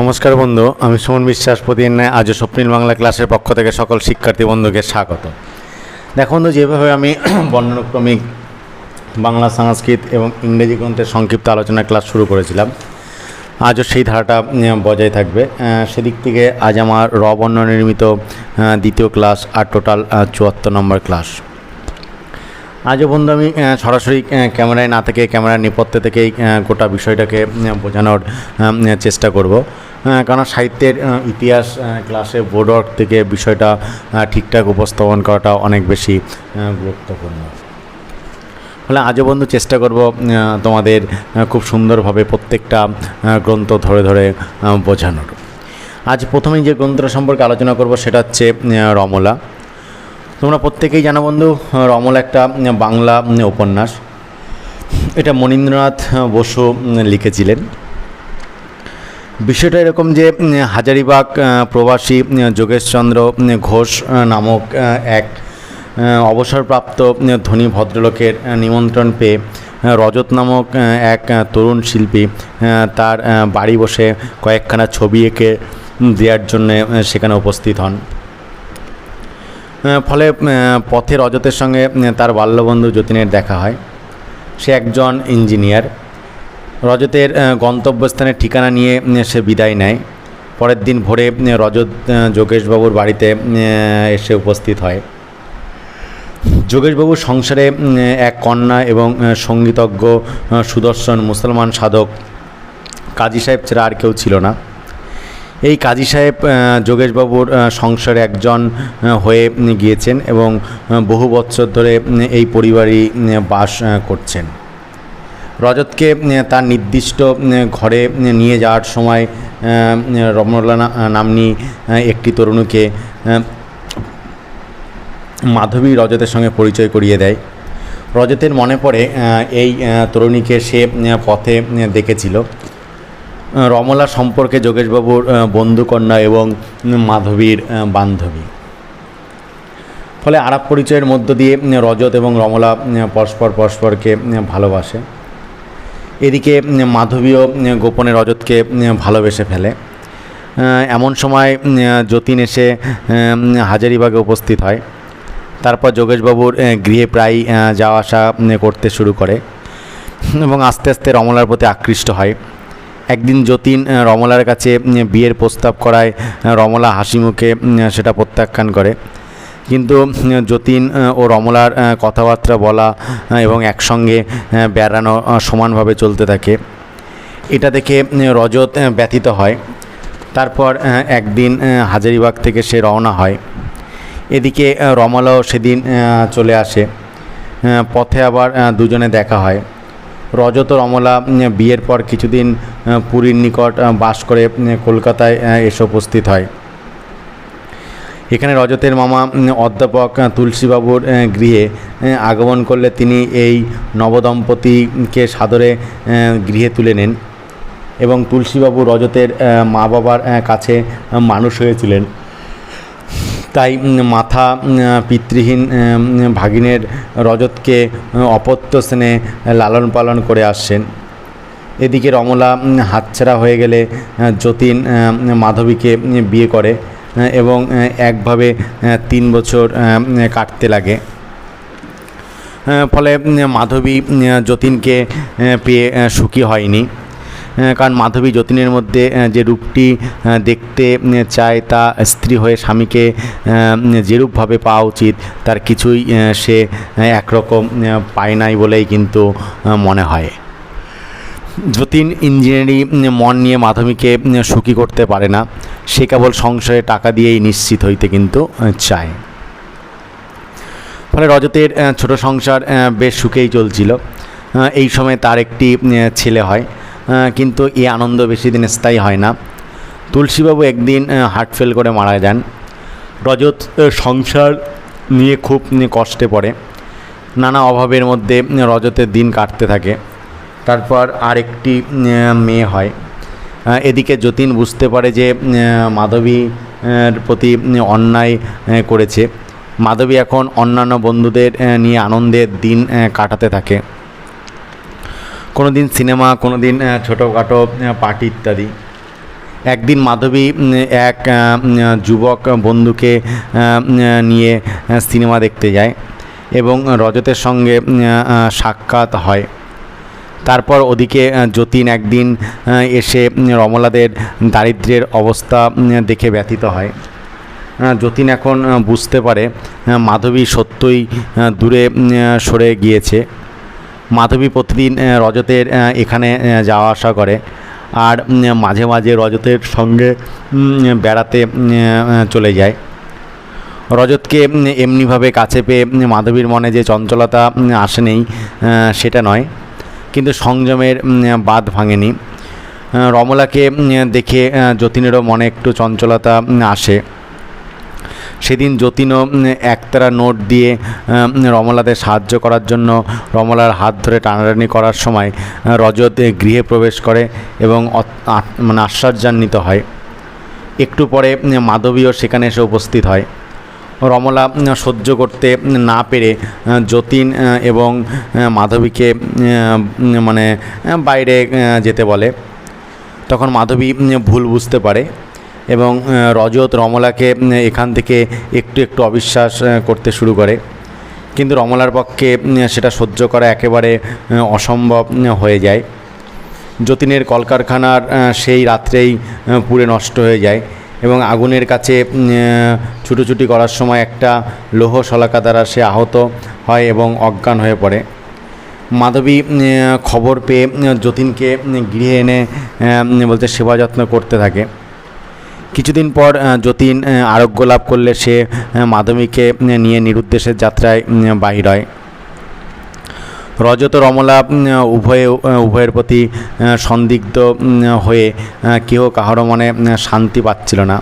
নমস্কার বন্ধু, আমি সুমন বিশ্বাস, প্রতিদিন আজও স্বপ্নিল বাংলা ক্লাসের পক্ষ থেকে সকল শিক্ষার্থী বন্ধুকে স্বাগত। দেখো বন্ধু, যেভাবে আমি বর্ণানুক্রমিক বাংলা, সংস্কৃত এবং ইংরেজি গ্রন্থের সংক্ষিপ্ত আলোচনা ক্লাস শুরু করেছিলাম। আজও সেই ধারাটা বজায় থাকবে। সেদিক থেকে আজ আমার রবর্ণ নির্মিত দ্বিতীয় ক্লাস আর টোটাল চুয়াত্তর নম্বর ক্লাস। আজও বন্ধু আমি সরাসরি ক্যামেরায় না থেকে, ক্যামেরার নেপথ্যে থেকেই গোটা বিষয়টাকে বোঝানোর চেষ্টা করব। কারণ সাহিত্যের ইতিহাস ক্লাসে বোর্ড ওয়ার্ক থেকে বিষয়টা ঠিকঠাক উপস্থাপন করাটা অনেক বেশি গুরুত্বপূর্ণ। ফলে আজও বন্ধু চেষ্টা করব তোমাদের খুব সুন্দরভাবে প্রত্যেকটা গ্রন্থ ধরে ধরে বোঝানোর। আজ প্রথমেই যে গ্রন্থটা সম্পর্কে আলোচনা করব, সেটা হচ্ছে রমলা। তোমরা প্রত্যেকেই জানো বন্ধু, রমল একটা বাংলা উপন্যাস। এটা মনীন্দ্রনাথ বসু লিখেছিলেন। বিষয়টা এরকম যে, হাজারিবাগ প্রবাসী যোগেশচন্দ্র ঘোষ নামক এক অবসরপ্রাপ্ত ধনী ভদ্রলোকের নিমন্ত্রণ পেয়ে রজত নামক এক তরুণ শিল্পী তার বাড়ি বসে কয়েকখানা ছবি এঁকে দেওয়ার জন্যে সেখানে উপস্থিত হন। ফলে পথে রজতের সঙ্গে তার বাল্যবন্ধু যতীনের দেখা হয়। সে একজন ইঞ্জিনিয়ার। রজতের গন্তব্যস্থানের ঠিকানা নিয়ে সে বিদায় নেয়। পরের দিন ভোরে রজত যোগেশবাবুর বাড়িতে এসে উপস্থিত হয়। যোগেশবাবুর সংসারে এক কন্যা এবং সঙ্গীতজ্ঞ সুদর্শন মুসলমান সাধক। কাজী সাহেব ছাড়া আর কেউ ছিল না। এই কাজী সাহেব যোগেশবাবুর সংসারে একজন হয়ে গিয়েছেন এবং বহু বছর ধরে এই পরিবারই বাস করছেন। রজতকে তার নির্দিষ্ট ঘরে নিয়ে যাওয়ার সময় রমলা নাম্নী একটি তরুণীকে মাধবী রজতের সঙ্গে পরিচয় করিয়ে দেয়। রজতের মনে পড়ে এই তরুণীকে সে পথে দেখেছিল। রমলা সম্পর্কে যোগেশবাবুর বন্ধুকন্যা এবং মাধবীর বান্ধবী। ফলে আলাপ পরিচয়ের মধ্য দিয়ে রজত এবং রমলা পরস্পর পরস্পরকে ভালোবাসে। এদিকে মাধবীও গোপনে রজতকে ভালোবেসে ফেলে। এমন সময় যতীন এসে হাজারিবাগে উপস্থিত হয়। তারপর যোগেশবাবুর গৃহে প্রায় যাওয়া আসা করতে শুরু করে। এবং আস্তে আস্তে রমলার প্রতি আকৃষ্ট হয়। একদিন যতীন রমলার কাছে বিয়ের প্রস্তাব করায় রমলা হাসি মুখে সেটা প্রত্যাখ্যান করে। কিন্তু যতীন ও রমলার কথাবার্তা বলা এবং একসঙ্গে বেড়ানো সমানভাবে চলতে থাকে। এটা দেখে রজত ব্যথিত হয়। তারপর একদিন হাজারিবাগ থেকে সে রওনা হয়। এদিকে রমলাও সেদিন চলে আসে। পথে আবার দুজনে দেখা হয়। রজত রমলা বিয়ের পর কিছুদিন পুরীর নিকট বাস করে কলকাতায় এসে উপস্থিত হয়। এখানে রজতের মামা অধ্যাপক তুলসীবাবুর গৃহে আগমন করলে তিনি এই নবদম্পতিকে সাদরে গৃহে তুলে নেন এবং তুলসীবাবু রজতের মা বাবার কাছে মানুষ হয়েছিলেন তাই মাথা পিতৃহীন ভাগিনের রজতকে অপত্য স্নেহে লালন পালন করে আসছেন। এদিকে রমলা হাতছাড়া হয়ে গেলে যতীন মাধবীকে বিয়ে করে এবং একভাবে তিন বছর কাটতে লাগে। ফলে মাধবী যতীনকে পেয়ে সুখী হয়নি। কারণ মাধবী যতীনের মধ্যে যে রূপটি দেখতে চায় তা স্ত্রী হয়ে স্বামীকে যেরূপভাবে পাওয়া উচিত, তার কিছুই সে একরকম পায় নাই বলেই কিন্তু মনে হয়। যতীন ইঞ্জিনিয়ারিং মন নিয়ে মাধবীকে সুখী করতে পারে না। সে কেবল সংসারে টাকা দিয়েই নিশ্চিত হইতে কিন্তু চায়। ফলে রজতের ছোট সংসার বেশ সুখেই চলছিল। এই সময় তার একটি ছেলে হয়। কিন্তু এই আনন্দ বেশি দিন স্থায়ী হয় না। তুলসীবাবু একদিন হার্ট ফেল করে মারা যান। রজত সংসার নিয়ে খুব কষ্টে পড়ে। নানা অভাবের মধ্যে রজতের দিন কাটতে থাকে। তারপর আরেকটি মেয়ে হয়। এদিকে যতীন বুঝতে পারে যে উম, মাধবী প্রতি অন্যায় করেছে। মাধবী এখন অন্যান্য বন্ধুদের নিয়ে আনন্দের দিন কাটাতে থাকে। কোনো দিন সিনেমা কোনো দিন ছোটোখাটো পার্টি ইত্যাদি। একদিন মাধবী এক যুবক বন্ধুকে নিয়ে সিনেমা দেখতে যায় এবং রজতের সঙ্গে সাক্ষাৎ হয়। তারপর ওদিকে যতীন একদিন এসে রমলাদের দারিদ্র্যের অবস্থা দেখে ব্যথিত হয়। যতীন এখন বুঝতে পারে মাধবী সত্যই দূরে সরে গিয়েছে। মাধবী প্রতিদিন রজতের এখানে যাওয়া আসা করে। আর মাঝে মাঝে রজতের সঙ্গে বেড়াতে চলে যায়। রজতকে এমনিভাবে কাছে পেয়ে মাধবীর মনে যে চঞ্চলতা উম, আসে নেই সেটা নয়। কিন্তু সংযমের বাঁধ ভাঙেনি। রমলাকে দেখে যতীনেরও মনে একটু চঞ্চলতা আসে। সেদিন যতীনও একতারা নোট দিয়ে রমলাদের সাহায্য করার জন্য রমলার হাত ধরে টানাটানি করার সময় রজত গৃহে প্রবেশ করে এবং মানে আশ্চর্যান্বিত হয়। একটু পরে মাধবীও সেখানে এসে উপস্থিত হয়। রমলা সহ্য করতে না পেরে যতীন এবং মাধবীকে মানে বাইরে যেতে বলে। তখন মাধবী ভুল বুঝতে পারে। এবং রজত রমলাকে এখান থেকে একটু একটু অবিশ্বাস করতে শুরু করে। কিন্তু রমলার পক্ষে সেটা সহ্য করা একেবারে অসম্ভব হয়ে যায়। যতীনের কলকারখানার সেই রাত্রেই পুড়ে নষ্ট হয়ে যায় এবং আগুনের কাছে ছুটোছুটি করার সময় একটা লৌহ শলাকা দ্বারা সে আহত হয় এবং অজ্ঞান হয়ে পড়ে। মাধবী খবর পেয়ে যতীনকে গৃহে এনে বলতে সেবা যত্ন করতে থাকে। কিছুদিন পর যতীন আরোগ্য লাভ করলে সে মাধবীকে নিয়ে নিরুদ্দেশের যাত্রায় বাহির হয়। রজত, রমলা উভয়ে উভয়ের প্রতি সন্দিগ্ধ হয়ে কেউ কাহারও মনে শান্তি পাচ্ছিল না।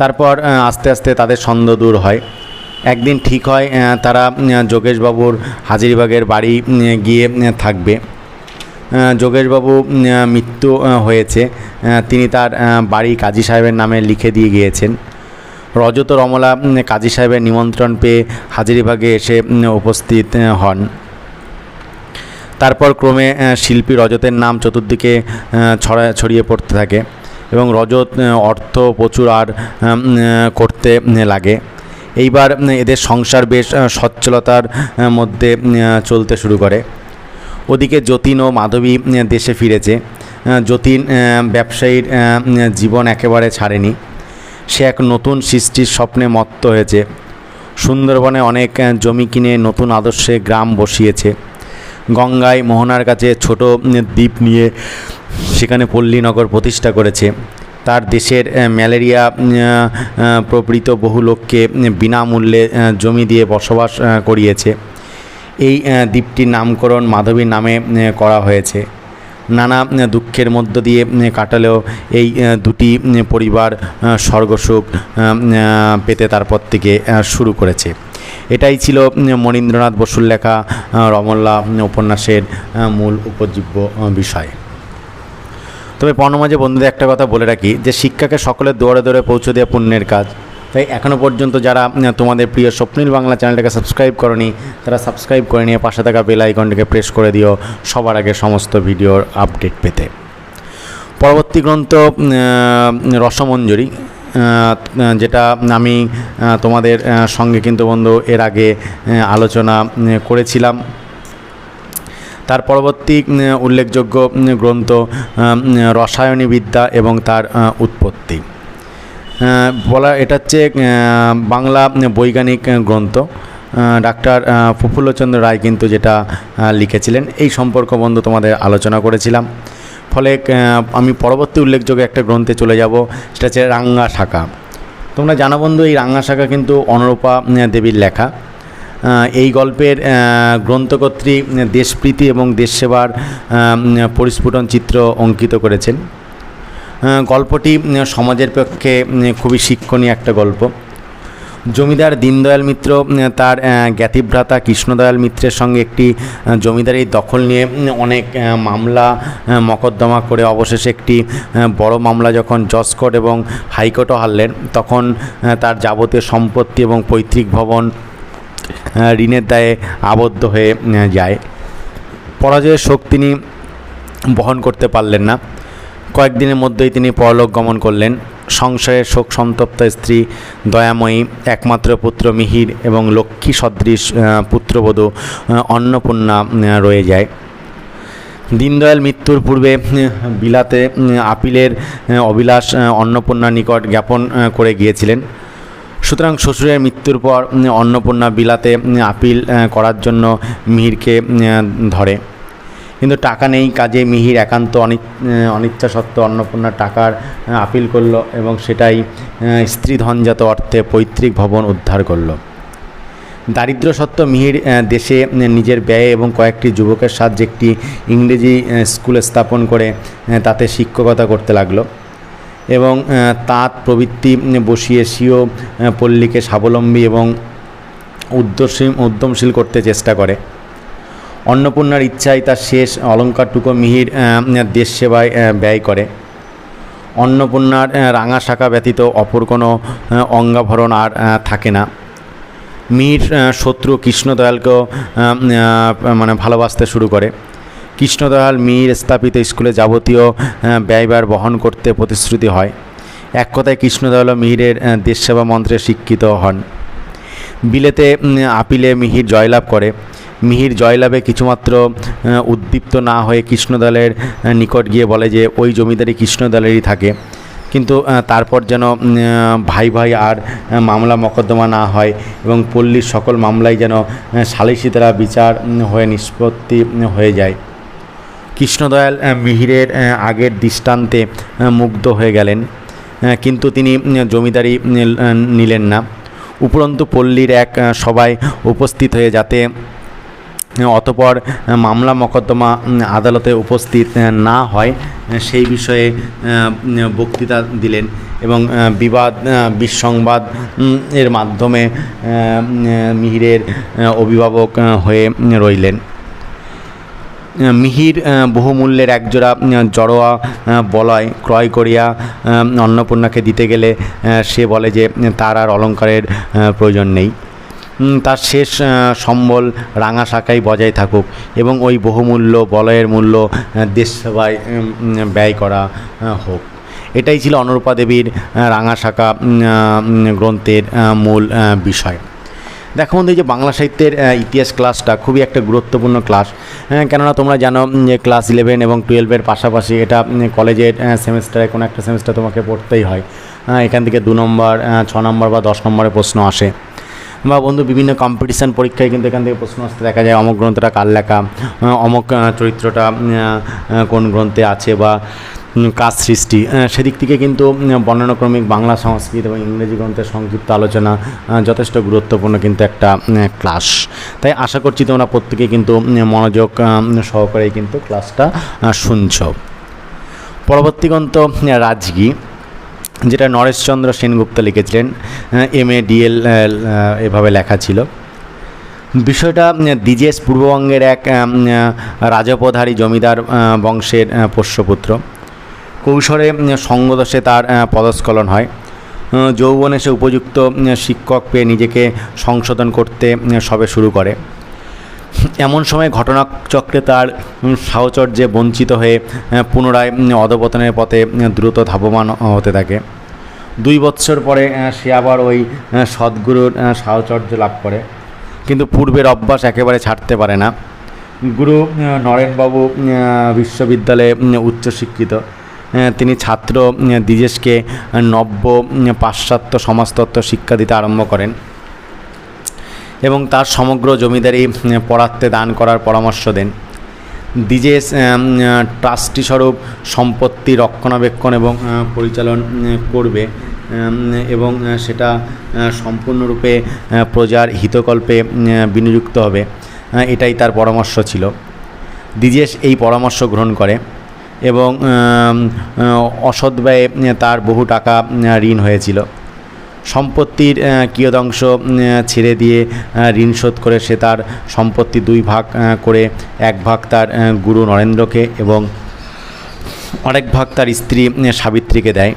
তারপর আস্তে আস্তে তাদের ছন্দ দূর হয়। একদিন ঠিক হয় তারা যোগেশবাবুর হাজিরবাগের বাড়ি গিয়ে থাকবে। যোগেশবাবু মৃত্যু হয়েছে। তিনি তার বাড়ি কাজী সাহেবের নামে লিখে দিয়ে গিয়েছেন। রজত রমলা কাজী সাহেবের নিমন্ত্রণ পেয়ে হাজিরিবাগে এসে উপস্থিত হন। তারপর ক্রমে শিল্পী রজতের নাম চতুর্দিকে ছড়া, ছড়িয়ে পড়তে থাকে এবং রজত অর্থ প্রচুর আর করতে লাগে। এইবার এদের সংসার বেশ সচ্ছলতার মধ্যে চলতে শুরু করে। ওদিকে যতীন ও মাধবী দেশে ফিরেছে। যতীন ব্যবসায়ীর জীবন একেবারে ছাড়েনি। সে এক নতুন সৃষ্টির স্বপ্নে মত্ত হয়েছে। সুন্দরবনে অনেক জমি কিনে নতুন আদর্শে গ্রাম বসিয়েছে। গঙ্গায় মোহনার কাছে ছোট দ্বীপ নিয়ে সেখানে পল্লীনগর প্রতিষ্ঠা করেছে। তার দেশের ম্যালেরিয়া প্রবৃত বহু লোককে বিনামূল্যে জমি দিয়ে বসবাস করিয়েছে। এই দ্বীপটির নামকরণ মাধবীর নামে করা হয়েছে। নানা দুঃখের মধ্য দিয়ে কাটালেও এই দুটি পরিবার স্বর্গসুখ পেতে তারপর থেকে শুরু করেছে। এটাই ছিল মনীন্দ্রনাথ বসুর লেখা রমল্লা উপন্যাসের মূল উপজীব্য বিষয়। তবে পর্ণমাঝে বন্ধুদের একটা কথা বলে রাখি যে, শিক্ষাকে সকলের দৌড়ে দৌড়ে পৌঁছে দেওয়া পুণ্যের কাজ। তাই এখনও পর্যন্ত যারা তোমাদের প্রিয় স্বপ্নীল বাংলা চ্যানেলটাকে সাবস্ক্রাইব করনি তারা সাবস্ক্রাইব করে নিয়ে পাশে থাকা বেল আইকনটিকে প্রেস করে দিও সবার আগে সমস্ত ভিডিওর আপডেট পেতে। পরবর্তী গ্রন্থ রসমঞ্জরি যেটা আমি তোমাদের সঙ্গে কিন্তু বন্ধু এর আগে আলোচনা করেছিলাম। তার পরবর্তী উল্লেখযোগ্য গ্রন্থ আহ, রসায়নী বিদ্যা এবং তার উৎপত্তি। বলা, এটা হচ্ছে বাংলা বৈজ্ঞানিক গ্রন্থ। ডাক্তার প্রফুল্লচন্দ্র রায় কিন্তু যেটা লিখেছিলেন, এই সম্পর্ক বন্ধু তোমাদের আলোচনা করেছিলাম। ফলে আমি পরবর্তী উল্লেখযোগ্য একটা গ্রন্থে চলে যাব, সেটা হচ্ছে রাঙ্গা শাখা। তোমরা জানো বন্ধু, এই রাঙ্গা শাখা কিন্তু অনুরূপা দেবীর লেখা। এই গল্পের গ্রন্থকর্ত্রী দেশপ্রীতি এবং দেশসেবার পরিস্ফুটন চিত্র অঙ্কিত করেছেন। গল্পটি সমাজের পক্ষে খুবই শিক্ষণীয় একটা গল্প। জমিদার দীনদয়াল মিত্র তার জ্ঞাতিভ্রাতা কৃষ্ণদয়াল মিত্রের সঙ্গে একটি জমিদারির দখল নিয়ে অনেক মামলা মকদ্দমা করে অবশেষে একটি বড় মামলা যখন জজ কোর্ট এবং হাইকোর্টও হারলেন, তখন তার যাবতীয় সম্পত্তি এবং পৈতৃক ভবন ঋণের দায়ে আবদ্ধ হয়ে যায়। পরাজয়ের শোক তিনি বহন করতে পারলেন না। কয়েকদিনের মধ্যেই তিনি পরলোক গমন করলেন। সংসারের শোক সন্তপ্ত স্ত্রী দয়াময়ী একমাত্র পুত্র মিহির এবং লক্ষ্মী সদৃশ পুত্রবধূ অন্নপূর্ণা রয়ে যায়। দীনদয়াল মৃত্যুর পূর্বে বিলাতে আপিলের আহ, অন্নপূর্ণার নিকট জ্ঞাপন করে গিয়েছিলেন। সুতরাং শ্বশুরের মৃত্যুর পর অন্নপূর্ণা বিলাতে আপিল করার জন্য মিহিরকে ধরে। কিন্তু টাকা নেই কাজে মিহির একান্ত অনিচ্ছা সত্ত্বেও অন্নপূর্ণার টাকার আপিল করল এবং সেটাই আহ, স্ত্রীধনজাত অর্থে পৈতৃক ভবন উদ্ধার করল। দারিদ্র সত্ত্বেও মিহির দেশে নিজের ব্যয়ে এবং কয়েকটি যুবকের সাহায্যে একটি ইংরেজি স্কুল স্থাপন করে তাতে শিক্ষকতা করতে লাগল এবং তাঁত প্রবৃত্তি বসিয়ে আহ, পল্লীকে স্বাবলম্বী এবং উদ্যমশীল উদ্যমশীল করতে চেষ্টা করে। অন্নপূর্ণার ইচ্ছায় তার শেষ অলঙ্কারটুকু মিহির দেশ সেবায় ব্যয় করে। অন্নপূর্ণার রাঙা শাখা ব্যতীত অপর কোনো অঙ্গাভরণ আর থাকে না। মিহির শত্রু কৃষ্ণদয়ালকেও মানে ভালোবাসতে শুরু করে। কৃষ্ণদয়াল মিহির স্থাপিত স্কুলে যাবতীয় আহ, ব্যয়ভার বহন করতে প্রতিশ্রুতি হয়। এক কথায় কৃষ্ণদয়াল মিহিরের দেশসেবা মন্ত্রে শিক্ষিত হন। বিলেতে আপিলে মিহির জয়লাভ করে। মিহির জয়লাভে কিছুমাত্র উদ্দীপ্ত না হয়ে কৃষ্ণদলের নিকট গিয়ে বলে যে, ওই জমিদারি কৃষ্ণদলেরই থাকে। কিন্তু তারপর যেন ভাই ভাই আর মামলা মকদ্দমা না হয় এবং পল্লীর সকল মামলায় যেন সালিসি দ্বারা বিচার হয়ে নিষ্পত্তি হয়ে যায়। কৃষ্ণদয়াল মিহিরের আগের দৃষ্টান্তে মুগ্ধ হয়ে গেলেন। কিন্তু তিনি জমিদারি নিলেন না। উপরন্তু পল্লীর এক সভায় উপস্থিত হয়ে যাতে অতপর মামলা মকদ্দমা আদালতে উপস্থিত না হয় সেই বিষয়ে বক্তৃতা দিলেন এবং বিবাদ বিসংবাদ এর মাধ্যমে মিহিরের অভিভাবক হয়ে রইলেন। মিহির বহুমূল্যের একজোড়া জড়োয়া বলয় ক্রয় করিয়া অন্নপূর্ণাকে দিতে গেলে সে বলে যে, তার আর অলঙ্কারের প্রয়োজন নেই। তার শেষ সম্বল রাঙা শাখাই বজায় থাকুক এবং ওই বহুমূল্য বলয়ের মূল্য দেশ সেবায় ব্যয় করা হোক। এটাই ছিল অনুরূপা দেবীর রাঙা শাখা গ্রন্থের মূল বিষয়। দেখো বন্ধু যে বাংলা সাহিত্যের ইতিহাস ক্লাসটা খুবই একটা গুরুত্বপূর্ণ ক্লাস। কেননা তোমরা জানো যে ক্লাস ইলেভেন এবং টুয়েলভের পাশাপাশি এটা কলেজের সেমিস্টারে কোনো একটা সেমিস্টার তোমাকে পড়তেই হ্যাঁ, এখান থেকে দু নম্বর ছ নম্বর বা দশ নম্বরে প্রশ্ন আসে। বা বন্ধু বিভিন্ন কম্পিটিশান পরীক্ষায় কিন্তু এখান থেকে প্রশ্ন আসতে দেখা যায়, অমুক গ্রন্থটা কার লেখা অমুক চরিত্রটা কোন গ্রন্থে আছে বা কাজ সৃষ্টি সেদিক থেকে কিন্তু বর্ণনাক্রমিক বাংলা সংস্কৃত এবং ইংরেজি গ্রন্থের সংক্ষিপ্ত আলোচনা যথেষ্ট গুরুত্বপূর্ণ কিন্তু একটা ক্লাস তাই আশা করছি তোমরা প্রত্যেকে কিন্তু মনোযোগ সহকারে কিন্তু ক্লাসটা শুনছো। পরবর্তী গ্রন্থ, রাজগী। যেটা নরেশচন্দ্র সেনগুপ্ত লিখেছিলেন এম এ ডিএল এভাবে লেখা ছিল। বিষয়টা দ্বিজেশ পূর্ববঙ্গের এক রাজপধারী জমিদার বংশের পোষ্যপুত্র। কৌশলে সঙ্গদোষে তার পদস্খলন হয়। যৌবনে সে উপযুক্ত শিক্ষক পেয়ে নিজেকে সংশোধন করতে সবে শুরু করে। এমন সময় ঘটনাচক্রে তার সাহচর্যে বঞ্চিত হয়ে পুনরায় অধপতনের পথে দ্রুত ধাবমান হতে থাকে। দুই বৎসর পরে সে আবার ওই সদ্গুরুর সাহচর্য লাভ করে। কিন্তু পূর্বের অভ্যাস একেবারে ছাড়তে পারে না। গুরু নরেনবাবু বিশ্ববিদ্যালয়ে উচ্চশিক্ষিত। তিনি ছাত্র দ্বিজেশকে নব্য পাশ্চাত্য সমাজতত্ত্ব শিক্ষা দিতে আরম্ভ করেন। এবং তার সমগ্র জমিদারি উম, পরাত্মে দান করার পরামর্শ দেন। দ্বিজেশ ট্রাস্টি স্বরূপ সম্পত্তি রক্ষণাবেক্ষণ এবং পরিচালন করবে এবং সেটা সম্পূর্ণরূপে প্রজার হিতকল্পে বিনিযুক্ত হবে এটাই তার পরামর্শ ছিল। দ্বিজেশ এই পরামর্শ গ্রহণ করে এবং অসৎ ব্যয়ে তার বহু টাকা ঋণ হয়েছিল। সম্পত্তির কিয়দংশ ছেড়ে দিয়ে ঋণ শোধ করে সে তার সম্পত্তি দুই ভাগ করে এক ভাগ তার গুরু নরেন্দ্রকে এবং আরেক ভাগ তার স্ত্রী সাবিত্রীকে দেয়।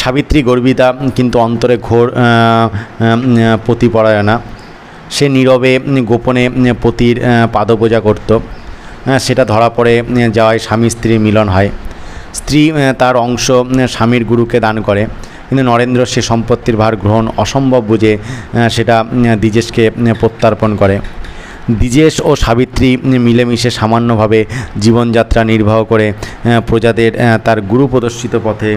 সাবিত্রী গর্বিতা, কিন্তু অন্তরে ঘোর প্রতিপরায়ণা। সে নীরবে গোপনে পতির পাদপূজা করত। সেটা ধরা পড়ে যাওয়ায় স্বামী স্ত্রীর মিলন হয়। স্ত্রী তার অংশ স্বামীর গুরুকে দান করে। কিন্তু নরেন্দ্র সে সম্পত্তির ভার গ্রহণ অসম্ভব বুঝে সেটা দ্বিজেশকে প্রত্যার্পণ করে। দ্বিজেশ ও সাবিত্রী মিলেমিশে সামান্যভাবে জীবনযাত্রা নির্বাহ করে প্রজাদের তার গুরু প্রদর্শিত পথে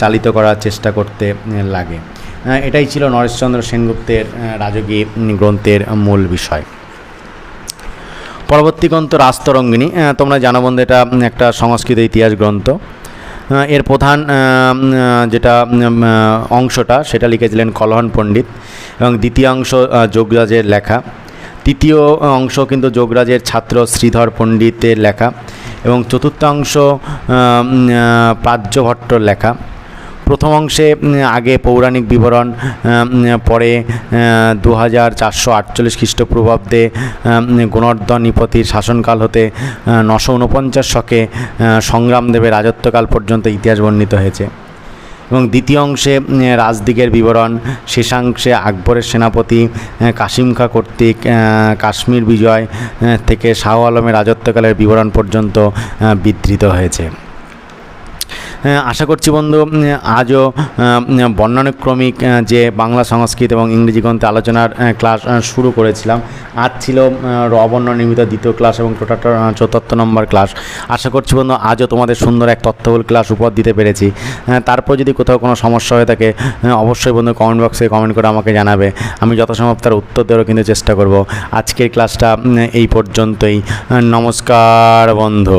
চালিত করার চেষ্টা করতে লাগে। এটাই ছিল নরেশচন্দ্র সেনগুপ্তের রাজকীয় গ্রন্থের মূল বিষয়। পরবর্তী গ্রন্থ রাজতরঙ্গিনী আহ, তোমরা জানো বন্ধু এটা একটা সংস্কৃত ইতিহাস গ্রন্থ। এর প্রধান যেটা অংশটা সেটা লিখেছিলেন কলহন পণ্ডিত এবং দ্বিতীয় অংশ যোগরাজের লেখা। তৃতীয় অংশ কিন্তু যোগরাজের ছাত্র শ্রীধর পণ্ডিতের লেখা এবং চতুর্থ অংশ আহ, উম, আহ, প্রাজ্যভট্টর লেখা। প্রথম অংশে আগে পৌরাণিক বিবরণ পরে দু হাজার চারশো আটচল্লিশ খ্রিস্টপূর্বাব্দে গুণর্ধ নিপতির শাসনকাল হতে নশো উনপঞ্চাশ শকে সংগ্রামদেবের রাজত্বকাল পর্যন্ত ইতিহাস বর্ণিত হয়েছে। এবং দ্বিতীয় অংশে উম, রাজদিগের বিবরণ শেষাংশে আকবরের সেনাপতি কাসিম খা কর্তৃক কাশ্মীর বিজয় থেকে শাহ আলমের রাজত্বকালের বিবরণ পর্যন্ত বিধৃত হয়েছে। হ্যাঁ, আশা করছি বন্ধু আজও বর্ণানুক্রমিক যে বাংলা সংস্কৃত এবং ইংরেজি গ্রন্থে আলোচনার ক্লাস শুরু করেছিলাম। আজ ছিল রবর্ণ নির্মিত দ্বিতীয় ক্লাস এবং টোটাল চতুর্থ নম্বর ক্লাস। আশা করছি বন্ধু, আজও তোমাদের সুন্দর এক তথ্যবহুল ক্লাস উপহার দিতে পেরেছি। তারপর যদি কোথাও কোনো সমস্যা হয়ে থাকে অবশ্যই বন্ধু কমেন্ট বক্সে কমেন্ট করে আমাকে জানাবে। আমি যথাসম্ভব তার উত্তর দেওয়ারও কিন্তু চেষ্টা করব। আজকের ক্লাসটা এই পর্যন্তই। নমস্কার বন্ধু।